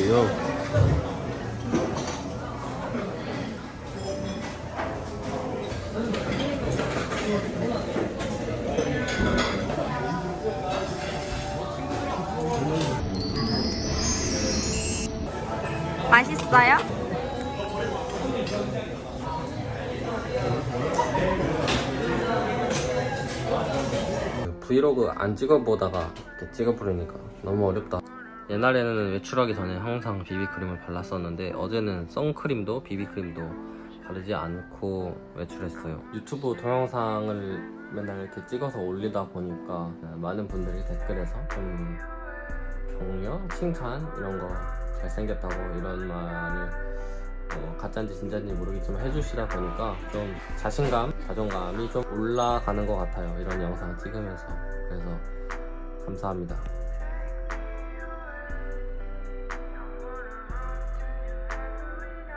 요요. 맛있어요? 브이로그 안 찍어보다가 찍어보려니까 너무 어렵다. 옛날에는 외출하기 전에 항상 비비크림을 발랐었는데 어제는 선크림도 비비크림도 바르지 않고 외출했어요. 유튜브 동영상을 맨날 이렇게 찍어서 올리다 보니까 많은 분들이 댓글에서 좀 격려, 칭찬 이런 거 잘생겼다고 이런 말을 어, 가짜인지 진짜인지 모르겠지만 해주시다 보니까 좀 자신감, 자존감이 좀 올라가는 것 같아요. 이런 영상 찍으면서. 그래서 감사합니다.